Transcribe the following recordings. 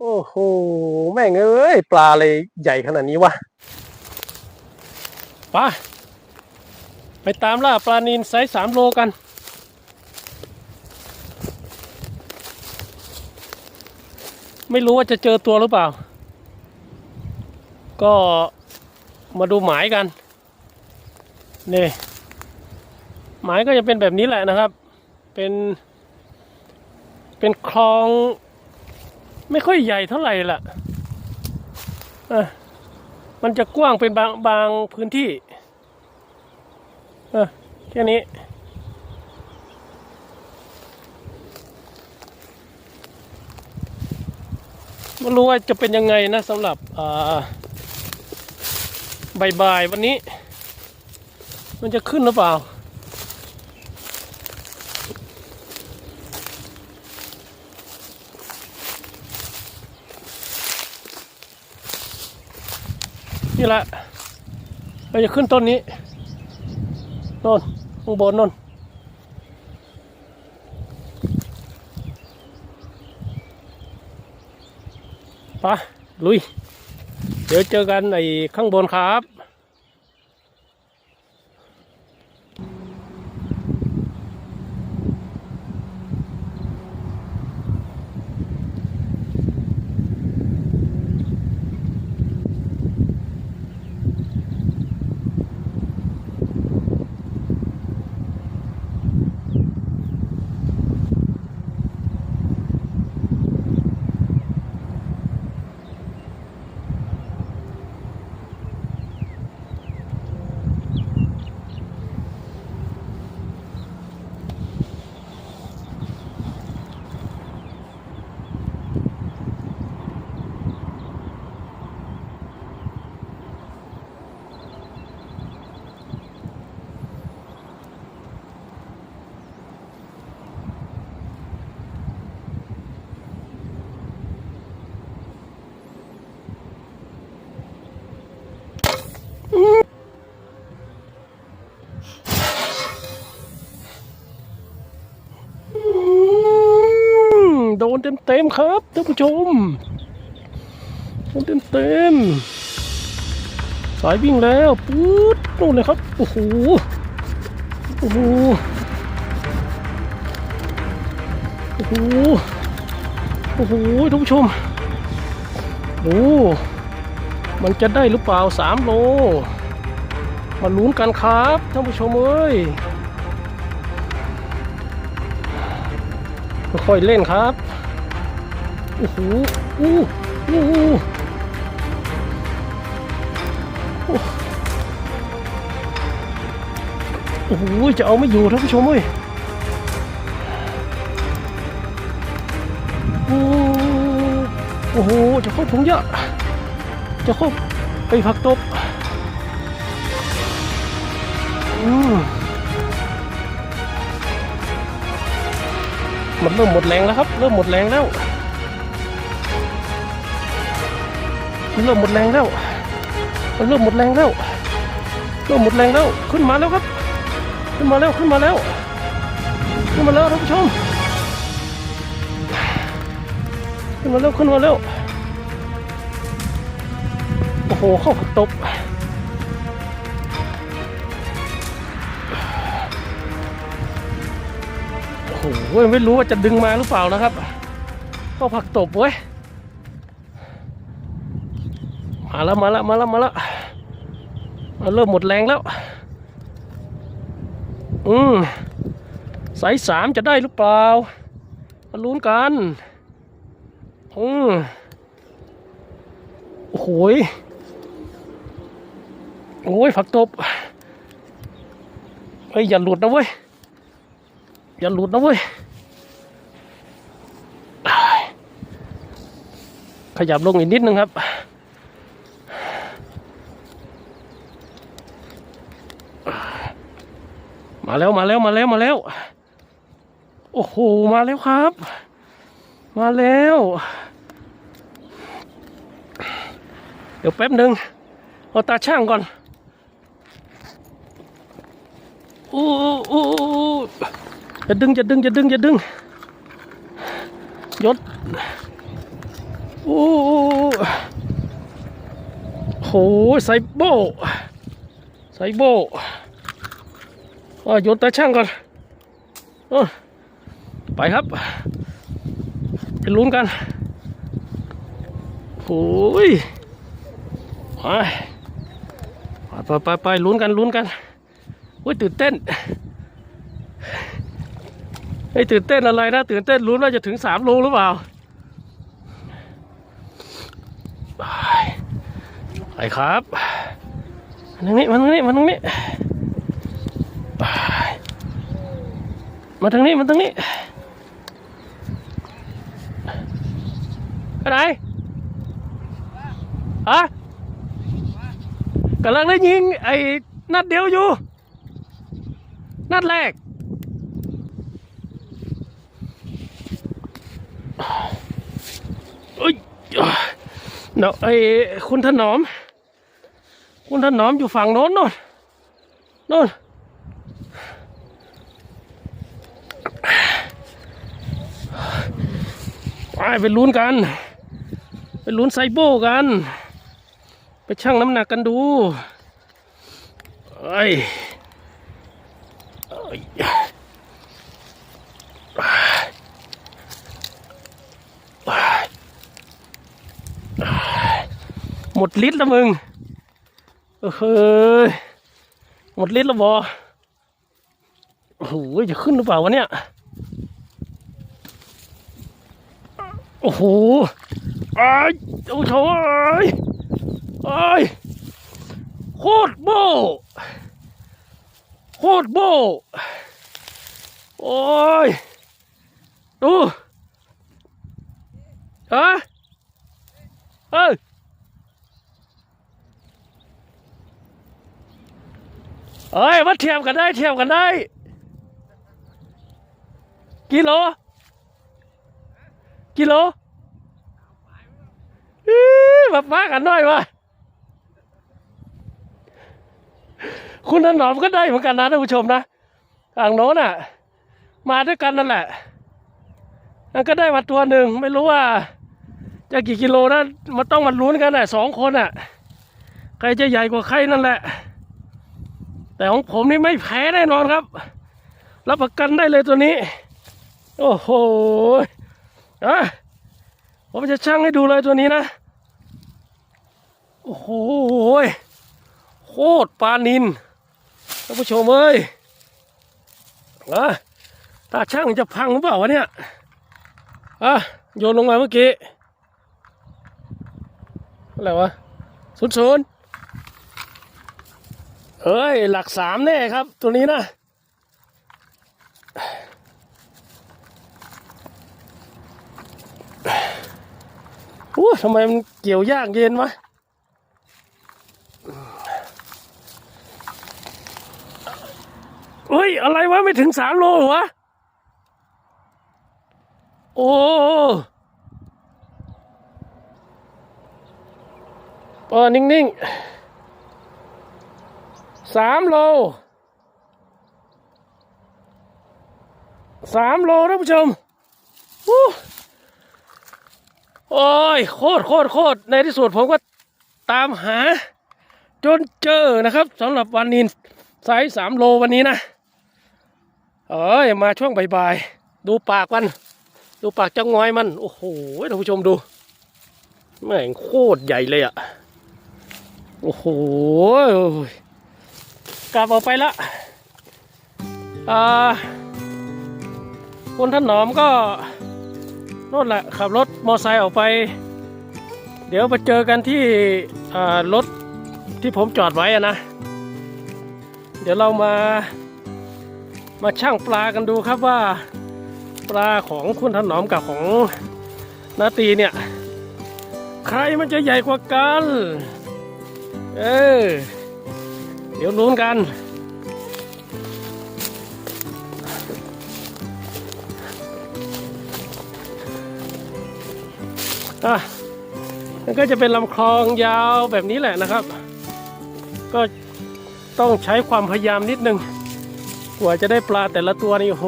โอ้โห แม่งเอ้ย ปลาเลยใหญ่ขนาดนี้วะไปไปตามล่าปลานินไซส์สามโลกัน ไม่รู้ว่าจะเจอตัวหรือเปล่า ก็มาดูหมายกัน นี่ หมายก็จะเป็นแบบนี้แหละนะครับ เป็น เป็นคลอง ไม่ค่อยใหญ่เท่าไหร่ล่ะมันจะกว้างเป็นบางบางพื้นที่เออแค่นี้ ไม่รู้ว่าจะเป็นยังไงนะสำหรับอ่าบ่ายวันนี้ มันจะขึ้นหรือเปล่า นี่แหละเราจะขึ้นต้นนี้นนข้างบนนนไปะลุย เดี๋ยวเจอกันในข้างบนครับ นเต็มเต็มๆครับท่านผู้ชมโดนเต็มเต็มๆสายวิ่งแล้วปุ๊ดนู่นเลยครับโอ้โหโอ้โหโอ้โหโอ้โหท่านผู้ชมโอ้มันจะได้หรือเปล่าสามโลมาลุ้นกันครับท่านผู้ชมเอ้ย ค่อยเล่นครับโอ้โหอู้อู้อู้โอ้โหจะเอาไม่อยู่ท่านผู้ชมเว้ยโอ้โอ้โหจะเข้าถุงเยอะ จะเข้าไปผักตบอืม มันเริ่มหมดแรงแล้วครับ เริ่มหมดแรงแล้วมันเริ่มหมดแรงแล้วมันเริ่มหมดแรงแล้วเริ่มหมดแรงแล้วขึ้นมาแล้วครับ ขึ้นมาแล้วขึ้นมาแล้วขึ้นมาแล้วท่านผู้ชมขึ้นมาแล้วขึ้นมาแล้วโอ้โหเข้าผักตบ โอ้โหไม่รู้ว่าจะดึงมาหรือเปล่านะครับก็ผักตบเว้ยมาแล้วมาแล้วมาแล้วมาแล้วมาเริ่มหมดแรงแล้ว อืมสายสามจะได้หรือเปล่ามาลุ้นกันอืมโอ้โหยโอ้ยผักตบเฮ้ยอย่าหลุดนะเว้ย อย่าหลุดนะเว้ย ขยับลงอีกนิดนึงครับ มาแล้วมาแล้วมาแล้วมาแล้ว โอ้โห มาแล้วครับ มาแล้ว เดี๋ยวแป๊บหนึ่งเอาตาช่างก่อนอู้อู้อู้ จะดึงจะดึงจะดึงจะดึงยศโอ้โหไซโบไซโบอะโยนตาช่างก่อนอไปครับไปลุ้นกันโอ้ยไปไปไปไปลุ้นกันลุ้นกันโอ้ยตื่นเต้น ไอ้ตื่นเต้นอะไรนะ ตื่นเต้นลุ้นว่าจะถึงสามโลหรือเปล่าไปไปครับมาทางนี้มาทางนี้มาทางนี้ไปมาทางนี้มาทางนี้ไปไหนฮะกำลังได้ยิงไอ้นัดเดียวอยู่ นัดแรก เอ้ย เดี๋ยวไอ้คุณถนอม คุณถนอมอยู่ฝั่งโน้นโน่นโน่นไปไปลุ้นกัน ไปลุ้นไซโบกัน ไปชั่งน้ำหนักกันดูไอ้ยเอ้ยหม ดลิตรแล้วมึงเฮ้ยหมดลิตรแล้วบอโอ้โหจะขึ้นหรือเปล่าวะเนี่ย โอ้โหไอ้ายโอ้โหไอ้ายอ้ายโคตรโบโคตรโบโอ้ย ดูฮะเฮ้ย เอ้ยวัดเทียมกันได้เทียมกันได้กิโลกิโลอมาป้ากันหน่อยวะคุณถนอมก็ได้เหมือนกันนะท่านผู้ชมนะทางโน้นอะ มาด้วยกันนั่นแหละมันก็ได้มาตัวหนึ่งไม่รู้ว่า จะกี่กิโลนะมันต้องมาลุ้นกันแหละสองคนอะ ใครจะใหญ่กว่าใครนั่นแหละ แต่ของผมนี่ไม่แพ้แน่นอนครับ รับประกันได้เลยตัวนี้ โอ้โหอะผมจะชั่งให้ดูเลยตัวนี้นะ โอ้โหโคตรปลานินท่านผู้ชมเอ้ยอะตาช่างจะพังหรือเปล่าวะเนี่ยอะโยนลงมาเมื่อกี้อะไรวะศูนย์ศูนย์ เอ้ย หลักสามแน่ครับ ตัวนี้นะโอ้ทำไมมันเกี่ยวยากเย็นวะเฮ้ย อะไรวะ ไม่ถึงสามโลหรอวะ โอ้เออนิ่ง ๆ สามโลสามโลท่านผู้ชมอู้โอ้ยโคตรโคตรโคตรในที่สุดผมก็ตามหา จนเจอนะครับสำหรับวันนินไซส์สามโลวันนี้นะเอ้ยมาช่วงบ่ายๆดูปากมัน ดูปากจ้างอยมัน โอ้โหท่านผู้ชมดูแม่งโคตรใหญ่เลยอะ่ะ โอ้โห กลับออกไปละอ่าคุณท่านหนอมก็โน่นแหละขับรถมอไซค์ออกไป เดี๋ยวไปเจอกันที่อ่ารถที่ผมจอดไว้อะนะ เดี๋ยวเรามามาชั่งปลากันดูครับว่าปลาของคุณถนอมกับของนาตีเนี่ย ใครมันจะใหญ่กว่ากัน เออ เดี๋ยวลุ้นกัน อะมันก็จะเป็นลำคลองยาวแบบนี้แหละนะครับ ก็ต้องใช้ความพยายามนิดนึง กว่าจะได้ปลาแต่ละตัวนี่โอ้โห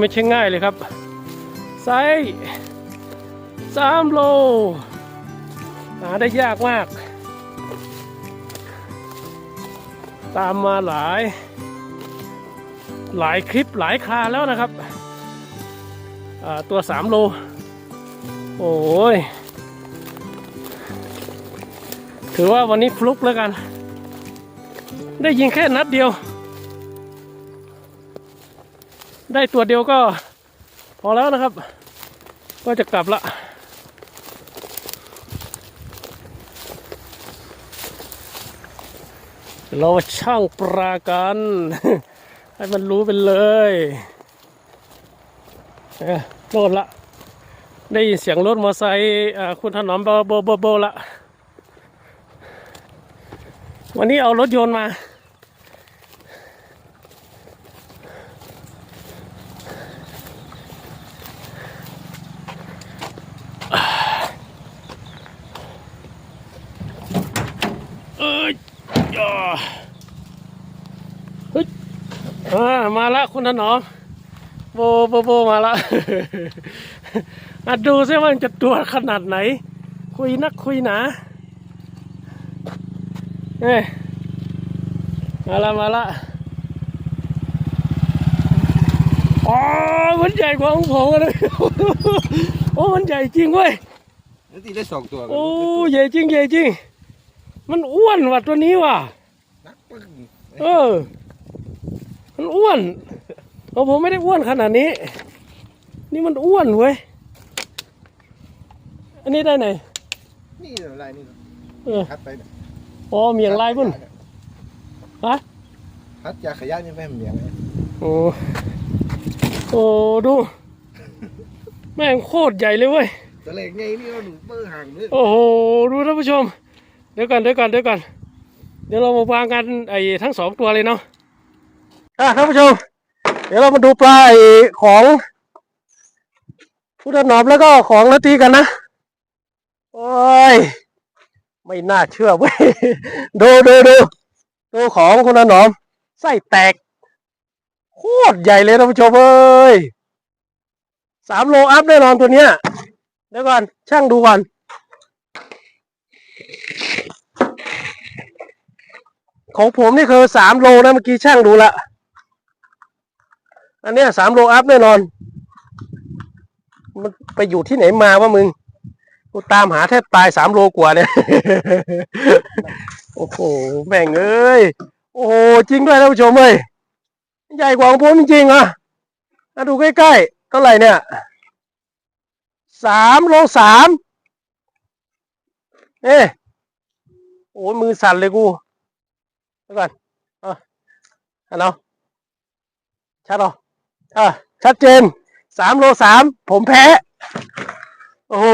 ไม่ใช่ง่ายเลยครับไซส์สามโล หาได้ยากมาก ตามมาหลาย หลายคลิปหลายคาแล้วนะครับ ตัว 3 โล โอ้ย ถือว่าวันนี้ฟลุกแล้วกัน ได้ยิงแค่นัดเดียว ได้ตัวเดียวก็พอแล้วนะครับ ก็จะกลับละ เราช่างปลากัน ให้มันรู้ไปเลยโลดละ ได้ยินเสียงรถมอเตอร์ไซค์คุณถนอมโบโบโบโบละ วันนี้เอารถยนต์มา เอ้ยย่าเฮ้ยอ่า มาละคุณถนอมโบโบโบมาละอะดูซิว่ามันจะตัวขนาดไหน คุยนักคุยหนาเอ้ยมาละมาละอ๋อมันใหญ่กว่าของผมเลย โอ้ มันใหญ่จริงเว้ยแล้วตีได้สองตัวกันโอ้ใหญ่จริงใหญ่จริง มันอ้วนว่ะตัวนี้ว่ะ นักปึ้ง เออ มันอ้วนโอ้ผมไม่ได้อ้วนขนาดนี้ นี่มันอ้วนเว้ย อันนี้ได้ไหน นี่อะไรนี่เออคัดไปเนี่ยอ๋อเมียงลายพุ่นฮะคัดยาขยะนี่แม่เมียงโอ้โอ้ดู แม่งโคตรใหญ่เลยเว้ยตัวเล็กไงนี่เราหนูเปิ้ลห่างเลยโอ้โหดูท่านผู้ชม เดี๋ยวก่อนเดี๋ยวก่อนเดี๋ยวก่อนเดี๋ยวเรามาวางกันไอ้ทั้งสองตัวเลยเนาะ อะท่านผู้ชม เดี๋ยวเรามาดูปลาของพุทธนอมแล้วก็ของนาตีกันนะ โอ้ย ไม่น่าเชื่อเว้ย ดูดูดูดูของคุณนอมไส้แตก โคตรใหญ่เลยท่านผู้ชมเอ้ยสามโลอัพแน่นอนตัวเนี้ยเดี๋ยวก่อนช่างดูก่อนของผมนี่คือสามโลนะเมื่อกี้ช่างดูละ อันเนี้ยสามโลอัพแน่นอน มันไปอยู่ที่ไหนมาวะมึง กูตามหาแทบตายสามโลกว่าเนี่ย โอ้โหแม่งเอ้ย โอ้โหจริงด้วยท่านผู้ชมเอ้ย ใหญ่กว่าของผมจริงๆอะมาดูใกล้ๆเท่าไหร่เนี่ยสามโลสามเอ๊ะโอ้ยมือสั่นเลยกูเดี๋ยวก่อน เอะอันเอาชัดเหรอ อะชัดเจนสามโลสามผมแพ้ โอ้โห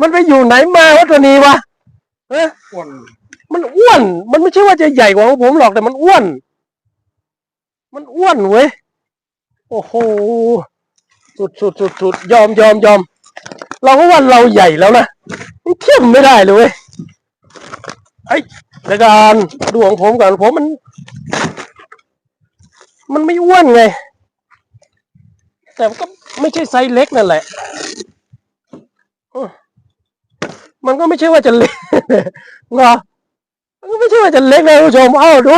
มันไปอยู่ไหนมาวะตัวนี้วะเอ๊ะอ้วนมันอ้วน มันไม่ใช่ว่าจะใหญ่กว่าของผมหรอกแต่มันอ้วน มันอ้วนเว้ยโอ้โหสุดสุดสุดสุดยอมยอมยอมเราก็ว่าเราใหญ่แล้วนะมันเทียบไม่ได้เลยเว้ยไอ้เดี๋ยวการดูของผมก่อนผมมัน มันไม่อ้วนไง แต่ก็ไม่ใช่ไซส์เล็กนั่นแหละ มันก็ไม่ใช่ว่าจะเล็กเนาะมันก็ไม่ใช่ว่าจะเล็กนะคุณผู้ชม เอ้าดู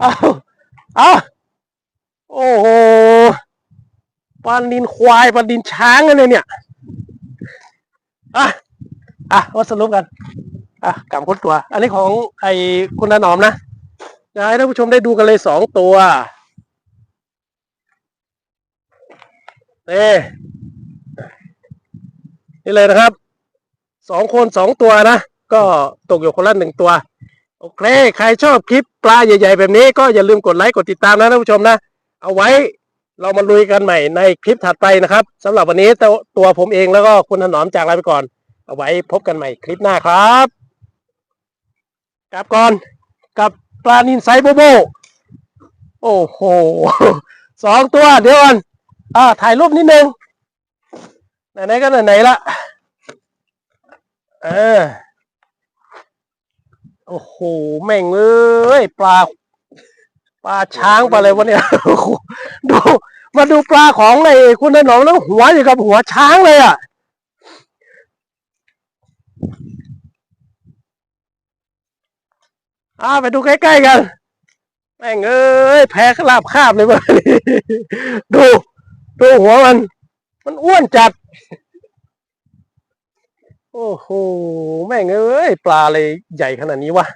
เอ้าเอ้าโอ้โหปลาดินควายปลาดินช้างกันเลยเนี่ย อะ อะมาสรุปกัน อะกำคนตัว อันนี้ของไอ้คุณถนอมนะ อยากให้ท่านผู้ชมได้ดูกันเลยสองตัวนี่นี่เลยนะครับสองคนสองตัวนะ ก็ตกอยู่คนละหนึ่งตัว โอเค ใครชอบคลิปปลาใหญ่ ๆ แบบนี้ก็อย่าลืมกดไลค์กดติดตามนะท่านผู้ชมนะ เอาไว้เรามาลุยกันใหม่ในคลิปถัดไปนะครับสำหรับวันนี้ตัวตัวผมเองแล้วก็คุณถนอมจากลาไปก่อน เอาไว้พบกันใหม่คลิปหน้าครับกลับก่อนกับ ปลานินไซโบโบ โอ้โหสองตัว เดี๋ยวก่อนอ่าถ่ายรูปนิดนึง ไหนๆก็ไหนๆละเออโอ้โห แม่งเอ้ยปลา ปลาช้างปลาอะไรวะเนี่ยดูมาดูปลาของไอ้คุณถนอมแล้วหัวอยู่กับหัวช้างเลยอะ อ่าไปดูใกล้ๆกันแม่งเอ้ยแพ้ขลาบคาบเลยเว้ยดู ดูหัวมัน มันอ้วนจัด โอ้โหแม่งเอ้ยปลาอะไรใหญ่ขนาดนี้วะ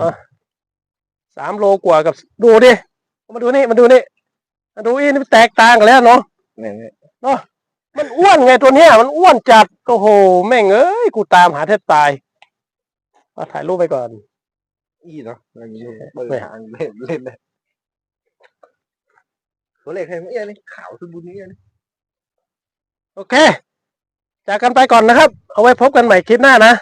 อะสามโลกว่ากับดูดิมาดูนี่มาดูนี่มาดูอีนี่มันแตกต่างกันแล้วเนาะเนี่ยเนี่ยมันอ้วนไงตัวเนี้ย มันอ้วนจัดโอ้โหแม่งเอ้ยกูตามหาแทบตายเอาถ่ายรูปไปก่อน อีเนาะอย่างนี้เปิดหางเล่นเล่นเลยตัวเล็กให้เอี้ยนี่ขาวสมบูรณ์นี่นี่โอเค จากกันไปก่อนนะครับ เอาไว้พบกันใหม่คลิปหน้านะ